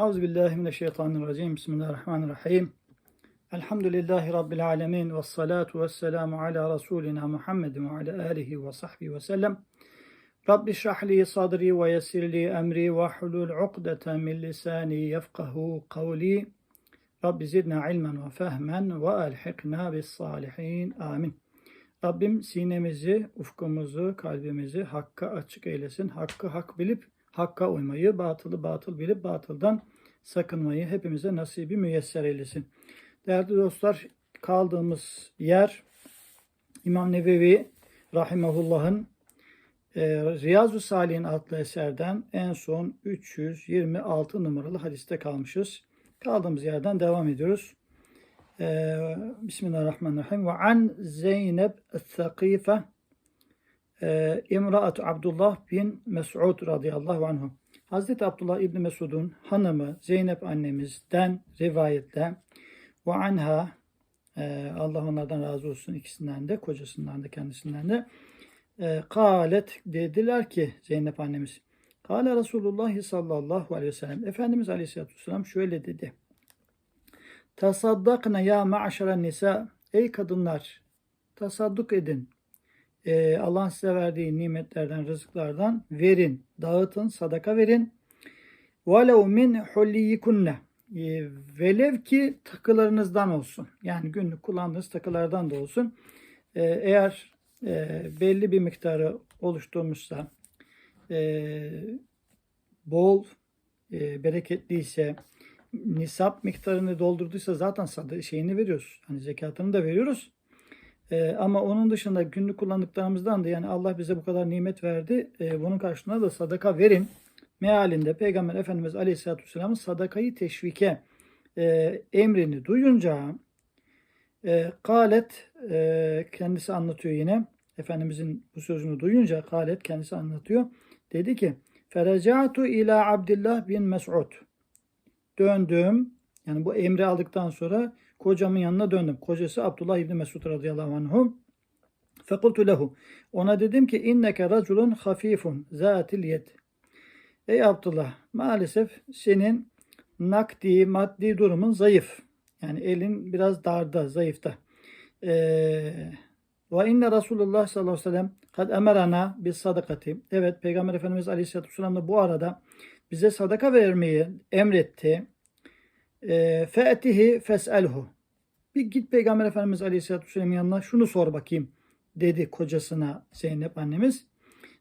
أعوذ بالله من الشيطان الرجيم. بسم الله الرحمن الرحيم. الحمد لله رب العالمين والصلاة والسلام على رسولنا محمد وعلى آله وصحبه وسلم. رب اشرح لي صدري ويسر لي أمري وحلول عقدة من لساني يفقه قولي. رب زدنا علما وفهما وألحقنا بالصالحين. آمين. Rabbim sinemizi, ufkumuzu, kalbimizi hakka açık eylesin. Hakkı hak bilip hakka uymayı, batılı batıl bilip batıldan sakınmayı hepimize nasibi müyesser eylesin. Değerli dostlar, kaldığımız yer İmam Nevevi Rahimahullah'ın e, Riyazu Salih'in adlı eserden en son 326 numaralı hadiste kalmışız. Kaldığımız yerden devam ediyoruz. E, Bismillahirrahmanirrahim. Ve an Zeynep Sakife e, İmraat Abdullah bin Mes'ud radıyallahu anhu. Hazreti Abdullah İbni Mesud'un hanımı Zeynep annemizden rivayetle ve anha e, Allah onlardan razı olsun ikisinden de kocasından da kendisinden de e, kalet dediler ki Zeynep annemiz. Kale Resulullah sallallahu aleyhi ve sellem. Efendimiz aleyhissalatü vesselam şöyle dedi. Tasaddakna ya ma'şeren nisa. Ey kadınlar tasadduk edin e, Allah'ın size verdiği nimetlerden, rızıklardan verin, dağıtın, sadaka verin. وَلَوْ مِنْ حُلِّيِّكُنَّ e, Velev ki takılarınızdan olsun. Yani günlük kullandığınız takılardan da olsun. E, eğer e, belli bir miktarı oluşturmuşsa, e, bol, e, bereketliyse, nisap miktarını doldurduysa zaten şeyini veriyoruz. Hani zekatını da veriyoruz. Ee, ama onun dışında günlük kullandıklarımızdan da yani Allah bize bu kadar nimet verdi. E, bunun karşılığında da sadaka verin. Mealinde Peygamber Efendimiz Aleyhisselatü Vesselam'ın sadakayı teşvike e, emrini duyunca e, kalet e, kendisi anlatıyor yine. Efendimizin bu sözünü duyunca kalet kendisi anlatıyor. Dedi ki Ferecatu ila Abdullah bin Mes'ud. Döndüm. Yani bu emri aldıktan sonra kocamın yanına döndüm. Kocası Abdullah İbni Mesud radıyallahu anhu. Fekultu lehu. Ona dedim ki inneke raculun hafifun zatil yed. Ey Abdullah maalesef senin nakdi maddi durumun zayıf. Yani elin biraz darda, zayıfta. Ee, ve inne Resulullah sallallahu aleyhi ve sellem kad emerana bis sadakati. Evet Peygamber Efendimiz aleyhisselatü vesselam da bu arada bize sadaka vermeyi emretti. E, Fe'tihi fes'elhu. Bir git Peygamber Efendimiz Aleyhisselatü Vesselam'ın yanına şunu sor bakayım dedi kocasına Zeynep annemiz.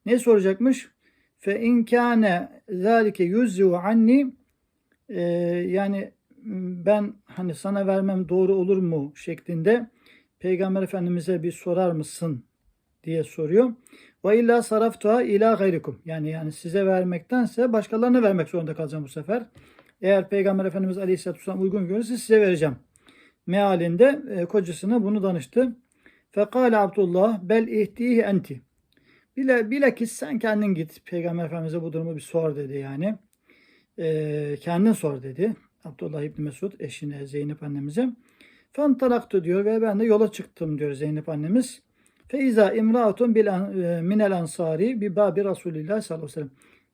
Ne soracakmış? Fe in kâne zâlike yüzzu anni e, yani ben hani sana vermem doğru olur mu şeklinde Peygamber Efendimiz'e bir sorar mısın diye soruyor. Ve illa saraftuha ila gayrikum. Yani yani size vermektense başkalarına vermek zorunda kalacağım bu sefer. Eğer Peygamber Efendimiz Aleyhisselatü Vesselam uygun görürse size vereceğim. Mealinde e, kocasına bunu danıştı. Fekale Abdullah bel ihtihi enti. Bile, bilakis sen kendin git. Peygamber Efendimiz'e bu durumu bir sor dedi yani. E, kendin sor dedi. Abdullah İbni Mesud eşine Zeynep annemize. Fantalaktu diyor ve ben de yola çıktım diyor Zeynep annemiz. Feiza imraatun bil e, minel ansari bi babi Resulillah sallallahu aleyhi ve sellem.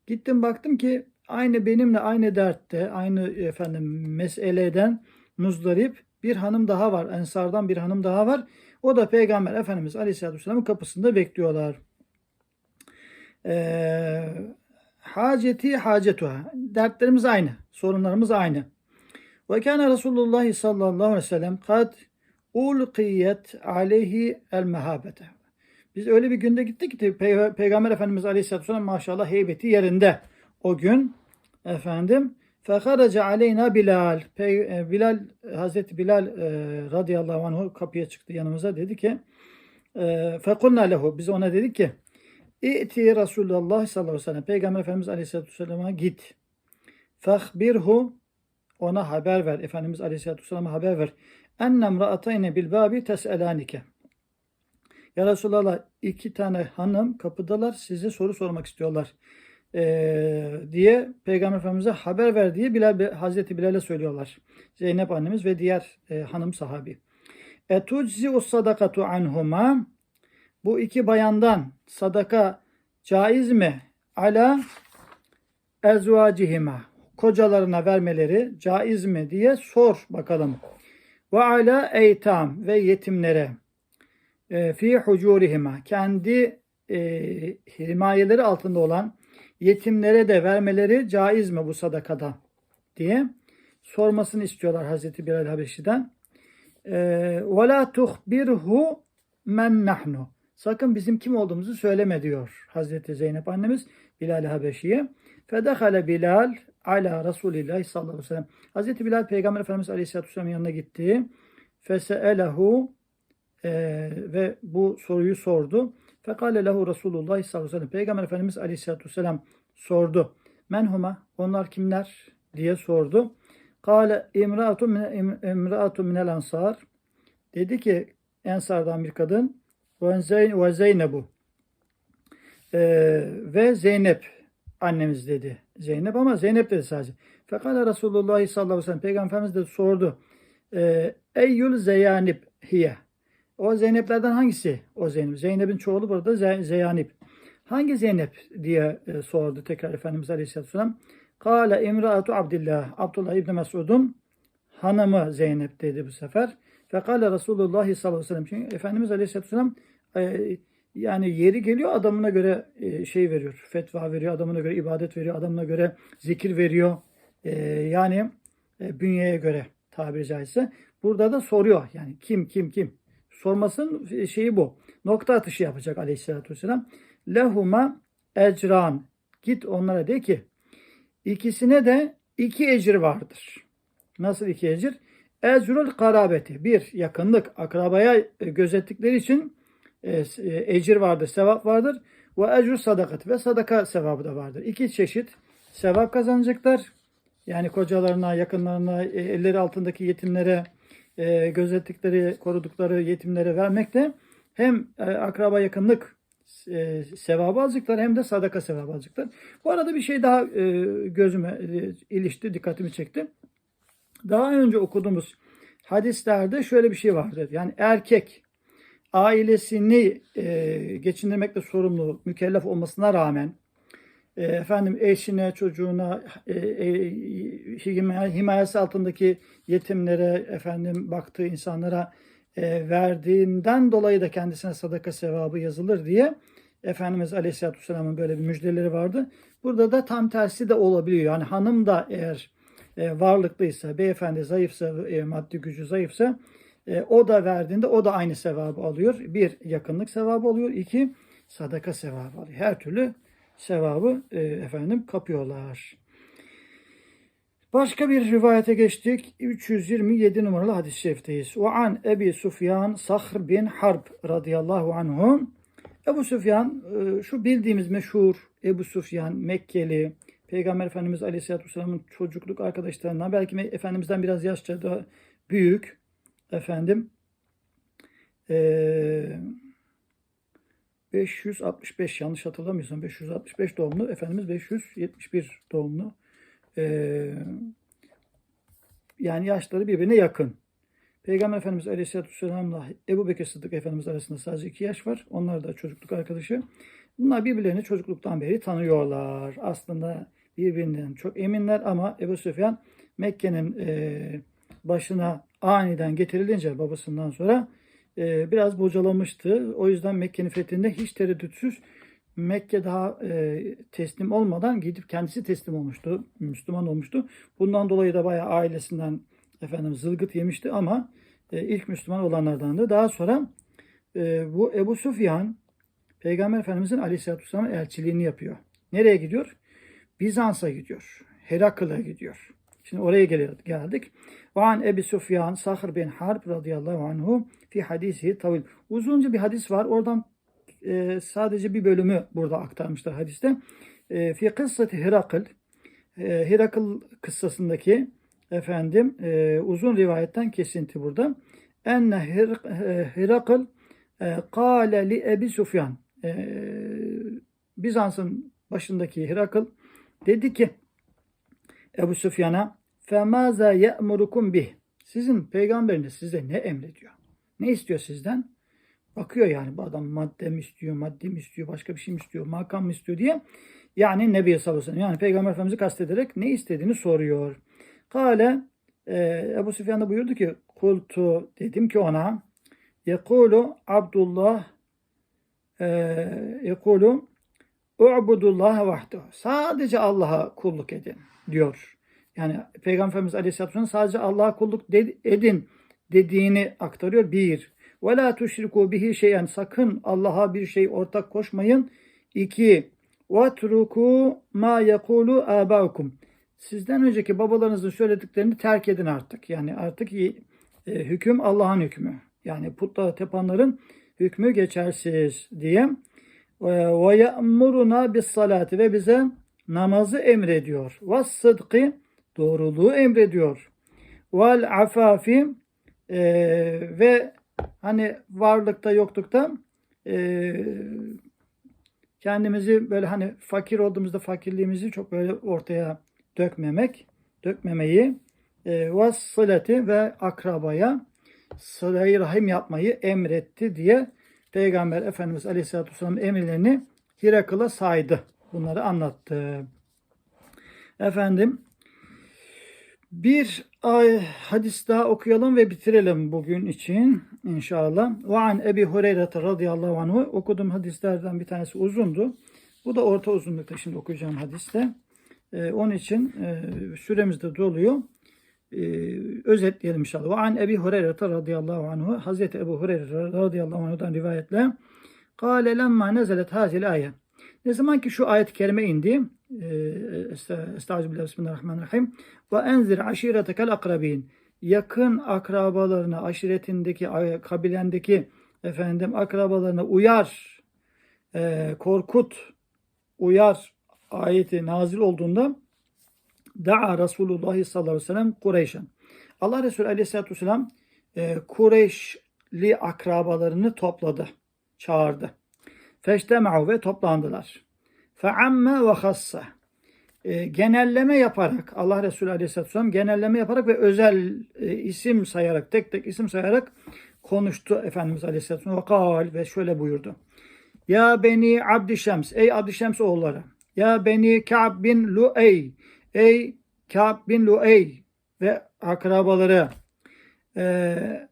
Gittim baktım ki aynı benimle aynı dertte, aynı efendim meseleden muzdarip bir hanım daha var. Ensardan bir hanım daha var. O da Peygamber Efendimiz Aleyhisselatü Vesselam'ın kapısında bekliyorlar. Ee, haceti hacetuha. Dertlerimiz aynı. Sorunlarımız aynı. Ve kâne Resulullah sallallahu aleyhi ve sellem kad ulqiyet aleyhi el mehabete. Biz öyle bir günde gittik ki Peygamber Efendimiz Aleyhisselatü Vesselam maşallah heybeti yerinde o gün efendim fekaraca aleyna Bilal. E, Bilal Hazreti Bilal e, radıyallahu anh kapıya çıktı yanımıza. Dedi ki fekulna lehu biz ona dedik ki İ'ti Resulullah sallallahu aleyhi ve sellem Peygamber Efendimiz aleyhisselatü vesselam'a git. fehbirhu ona haber ver. Efendimiz aleyhisselatü vesselam'a haber ver. ennem ra'atayne bil babi tes'elanike ya Resulallah iki tane hanım kapıdalar. Size soru sormak istiyorlar e, diye Peygamber Efendimiz'e haber ver diye Bilal, Hazreti Bilal'e söylüyorlar. Zeynep annemiz ve diğer e, hanım sahabi. Etuczi us sadakatu anhuma bu iki bayandan sadaka caiz mi? Ala ezvacihima kocalarına vermeleri caiz mi diye sor bakalım. Ve ala eytam ve yetimlere e, fi hucurihima kendi e, himayeleri altında olan yetimlere de vermeleri caiz mi bu sadakada diye sormasını istiyorlar Hazreti Bilal Habeşi'den. Ve la tuhbirhu men nahnu. Sakın bizim kim olduğumuzu söyleme diyor Hazreti Zeynep annemiz Bilal Habeşi'ye. Fedehale Bilal ala Resulillah sallallahu aleyhi ve sellem. Hazreti Bilal Peygamber Efendimiz Aleyhisselatü Vesselam'ın yanına gitti. Feseelehu e, ve bu soruyu sordu. Fekale lehu Resulullah sallallahu aleyhi ve sellem. Peygamber Efendimiz Aleyhisselatü Vesselam sordu. Men huma? Onlar kimler? diye sordu. Kale imraatu min imraatu minel ansar. Dedi ki Ensardan bir kadın ve Zeyn ve Zeynebu. Ee, ve Zeynep annemiz dedi. Zeynep ama Zeynep dedi sadece. Fekala Resulullah sallallahu aleyhi ve sellem Peygamber Efendimiz de sordu. Ee, Eyyül zeyanib hiye. O Zeyneplerden hangisi? O Zeynep. Zeynep'in çoğulu burada Ze- Zeyanip. Hangi Zeynep diye e, sordu tekrar Efendimiz Aleyhisselatü Vesselam. Kale imraatu Abdillah. Abdullah İbni Mesud'un hanımı Zeynep dedi bu sefer. Fekale Resulullah sallallahu aleyhi ve sellem. Çünkü Efendimiz Aleyhisselatü Vesselam e, yani yeri geliyor adamına göre e, şey veriyor. Fetva veriyor. Adamına göre ibadet veriyor. Adamına göre zikir veriyor. E, yani e, bünyeye göre tabiri caizse. Burada da soruyor. Yani kim kim kim. Sormasının şeyi bu. Nokta atışı yapacak aleyhissalatü vesselam. Lehuma ecran. Git onlara de ki ikisine de iki ecir vardır. Nasıl iki ecir? Ecrul karabeti. Bir, yakınlık. Akrabaya e, gözettikleri için e, e, ecir vardır, sevap vardır. Ve ecru sadakat ve sadaka sevabı da vardır. İki çeşit sevap kazanacaklar. Yani kocalarına, yakınlarına, e, elleri altındaki yetimlere, e, gözettikleri, korudukları yetimlere vermek de hem e, akraba yakınlık e, sevabı alacaklar hem de sadaka sevabı alacaklar. Bu arada bir şey daha e, gözüme e, ilişti, dikkatimi çekti. Daha önce okuduğumuz hadislerde şöyle bir şey vardır. Yani erkek ailesini e, geçindirmekle sorumlu, mükellef olmasına rağmen efendim eşine, çocuğuna, e, e, hima- himayesi altındaki yetimlere, efendim baktığı insanlara e, verdiğinden dolayı da kendisine sadaka sevabı yazılır diye Efendimiz Aleyhisselatü Vesselam'ın böyle bir müjdeleri vardı. Burada da tam tersi de olabiliyor. Yani hanım da eğer e, varlıklıysa, beyefendi zayıfsa, e, maddi gücü zayıfsa e, o da verdiğinde o da aynı sevabı alıyor. Bir, yakınlık sevabı alıyor. İki, sadaka sevabı alıyor. Her türlü sevabı e, efendim kapıyorlar. Başka bir rivayete geçtik. 327 numaralı hadis-i şerifteyiz. Ve an Ebi Sufyan Sahr bin Harb radıyallahu anhu. Ebu Sufyan e, şu bildiğimiz meşhur Ebu Sufyan Mekkeli Peygamber Efendimiz Aleyhisselatü Vesselam'ın çocukluk arkadaşlarından belki Efendimiz'den biraz yaşça daha büyük efendim e, 565 yanlış hatırlamıyorsam 565 doğumlu Efendimiz 571 doğumlu e, yani yaşları birbirine yakın. Peygamber Efendimiz Aleyhisselatü Vesselam'la Ebu Bekir Sıddık Efendimiz arasında sadece iki yaş var. Onlar da çocukluk arkadaşı. Bunlar birbirlerini çocukluktan beri tanıyorlar. Aslında birbirinden çok eminler ama Ebu Süfyan Mekke'nin e, başına aniden getirilince babasından sonra e, biraz bocalamıştı. O yüzden Mekke'nin fethinde hiç tereddütsüz Mekke daha e, teslim olmadan gidip kendisi teslim olmuştu. Müslüman olmuştu. Bundan dolayı da bayağı ailesinden efendim zılgıt yemişti ama e, ilk Müslüman olanlardandı. Daha sonra bu Ebu Sufyan Peygamber Efendimizin Aleyhisselatü Vesselam elçiliğini yapıyor. Nereye gidiyor? Bizans'a gidiyor. Heraklı'ya gidiyor. Şimdi oraya gel- geldik. Ve an Ebi Sufyan Sahr bin Harb radıyallahu anhu fi hadisi tavil. Uzunca bir hadis var. Oradan e, sadece bir bölümü burada aktarmışlar hadiste. E, fi kıssati Herakl. E, Herakl kıssasındaki efendim e, uzun rivayetten kesinti burada. Enne e, Herakl e, kâle li Ebi Sufyan. E, Bizans'ın başındaki Herakl dedi ki Ebu Süfyan'a femaza ye'murukum bih. Sizin peygamberiniz size ne emrediyor? Ne istiyor sizden? Bakıyor yani bu adam madde mi istiyor, maddi mi istiyor, başka bir şey mi istiyor, makam mı istiyor diye. Yani Nebi sallallahu aleyhi. Yani Peygamber Efendimiz'i kastederek ne istediğini soruyor. Kale e, Ebu Süfyan da buyurdu ki kultu dedim ki ona yekulu Abdullah e, yekulu U'budullah vahdehu. Sadece Allah'a kulluk edin diyor. Yani Peygamber Efendimiz Aleyhisselatü sadece Allah'a kulluk edin dediğini aktarıyor. Bir. Ve la tuşriku bihi şeyen. Sakın Allah'a bir şey ortak koşmayın. İki. Ve truku ma yekulu abaukum. Sizden önceki babalarınızın söylediklerini terk edin artık. Yani artık e, hüküm Allah'ın hükmü. Yani putlara tepanların hükmü geçersiz diye. Ve ya'muruna bis salati ve bize namazı emrediyor. Ve sıdkı doğruluğu emrediyor. Vel afafi e, ve hani varlıkta yoklukta e, kendimizi böyle hani fakir olduğumuzda fakirliğimizi çok böyle ortaya dökmemek, dökmemeyi e, ve sıleti ve akrabaya sıla rahim yapmayı emretti diye Peygamber Efendimiz Aleyhisselatü Vesselam emirlerini Hirakıl'a saydı. Bunları anlattı. Efendim bir ay hadis daha okuyalım ve bitirelim bugün için inşallah. Ve an Ebi Hureyre radıyallahu anhu okuduğum hadislerden bir tanesi uzundu. Bu da orta uzunlukta şimdi okuyacağım hadiste. Ee, onun için e, süremiz de doluyor. Ee, özetleyelim inşallah. Ve an Ebi Hureyre radıyallahu anhu Hazreti Ebu Hureyre radıyallahu anhu'dan rivayetle Kale lemma nezelet hazil ayet. Ne zaman ki şu ayet-i kerime indi e, Estağfirullah Bismillahirrahmanirrahim ve enzir aşiretekel akrabin yakın akrabalarına aşiretindeki kabilendeki efendim akrabalarına uyar e, korkut uyar ayeti nazil olduğunda Da'a Resulullah sallallahu aleyhi ve sellem Kureyş'en. Allah Resulü aleyhissalatü vesselam e, Kureyşli akrabalarını topladı, çağırdı. Feştema'u ve toplandılar. Feamme ve hassa. E, genelleme yaparak Allah Resulü aleyhissalatü vesselam genelleme yaparak ve özel e, isim sayarak, tek tek isim sayarak konuştu Efendimiz aleyhissalatü vesselam. Ve şöyle buyurdu. Ya beni Abdişems, ey Abdişems oğulları. Ya beni Ka'b bin Lu'ey, ey Ka'b bin Lu'ey ve akrabaları. Ee,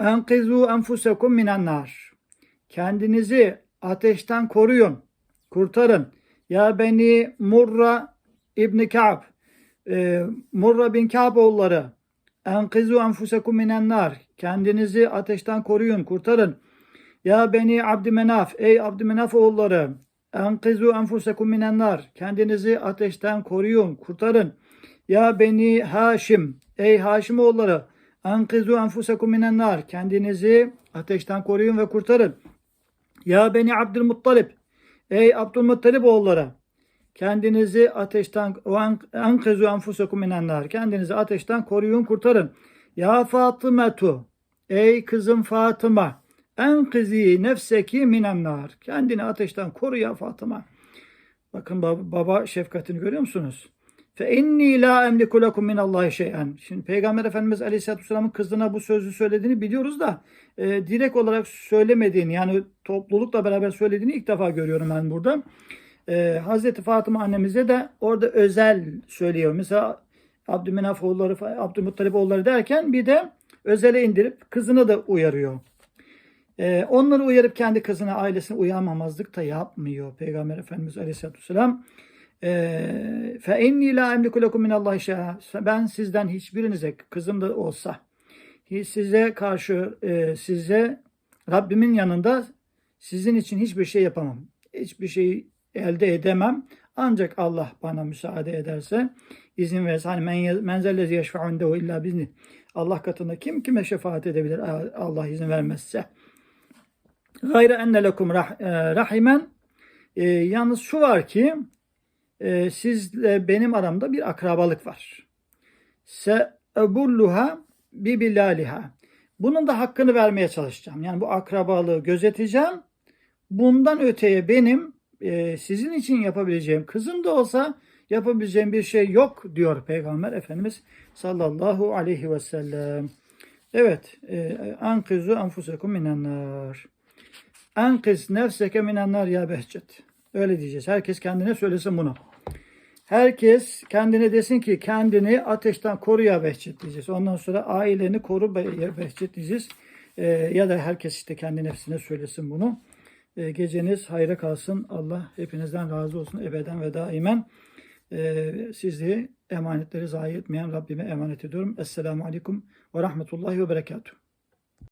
Enkizu enfusekum minen. Kendinizi ateşten koruyun, kurtarın. Ya beni Murra İbni Ka'b, e, Murra bin Ka'b oğulları. Enkizu enfusekum minen nar. Kendinizi ateşten koruyun, kurtarın. Ya beni Abdümenaf, ey Abdümenaf oğulları. Enkizu enfusekum minen nar. Kendinizi ateşten koruyun, kurtarın. Ya beni Haşim, ey Haşim oğulları. Enkizu enfusekum minen nar. Kendinizi ateşten koruyun ve kurtarın. Ya beni Abdülmuttalip, ey Abdülmuttalip oğulları. Kendinizi ateşten enkizu enfusekum minen nar. Kendinizi ateşten koruyun, kurtarın. Ya Fatımetu, ey kızım Fatıma. Enkizi nefseki minen nar. Kendini ateşten koru ya Fatıma. Bakın baba şefkatini görüyor musunuz? Fe inni la emliku lekum min Allahi şey'en. Şimdi Peygamber Efendimiz Aleyhisselatü Vesselam'ın kızına bu sözü söylediğini biliyoruz da e, direkt olarak söylemediğini yani toplulukla beraber söylediğini ilk defa görüyorum ben burada. E, Hazreti Fatıma annemize de orada özel söylüyor. Mesela Abdümenaf oğulları, Abdülmuttalip oğulları derken bir de özele indirip kızını da uyarıyor. Ee, onları uyarıp kendi kızına, ailesine uyanmamazlık da yapmıyor Peygamber Efendimiz Aleyhisselatü Vesselam. Fe inni la emliku lekum min Allah Ben sizden hiçbirinize kızım da olsa size karşı e, size Rabbimin yanında sizin için hiçbir şey yapamam. Hiçbir şey elde edemem. Ancak Allah bana müsaade ederse izin verirse hani men, menzellezi yeşfe'undehu illa bizni. Allah katında kim kime şefaat edebilir Allah izin vermezse. Gayre enne lekum rahimen. E, yalnız şu var ki e, sizle benim aramda bir akrabalık var. Se ebulluha bi bilaliha. Bunun da hakkını vermeye çalışacağım. Yani bu akrabalığı gözeteceğim. Bundan öteye benim e, sizin için yapabileceğim, kızım da olsa yapabileceğim bir şey yok diyor Peygamber Efendimiz sallallahu aleyhi ve sellem. Evet. Ankizu enfusekum minen nar. Enkiz nefseke minen nar ya Behçet. Öyle diyeceğiz. Herkes kendine söylesin bunu. Herkes kendine desin ki kendini ateşten koru ya diyeceğiz. Ondan sonra aileni koru ya diyeceğiz. Ee, ya da herkes işte kendi nefsine söylesin bunu. Ee, geceniz hayra kalsın. Allah hepinizden razı olsun ebeden ve daimen. Ee, sizi emanetleri zayi etmeyen Rabbime emanet ediyorum. Esselamu Aleyküm ve Rahmetullahi ve Berekatuhu.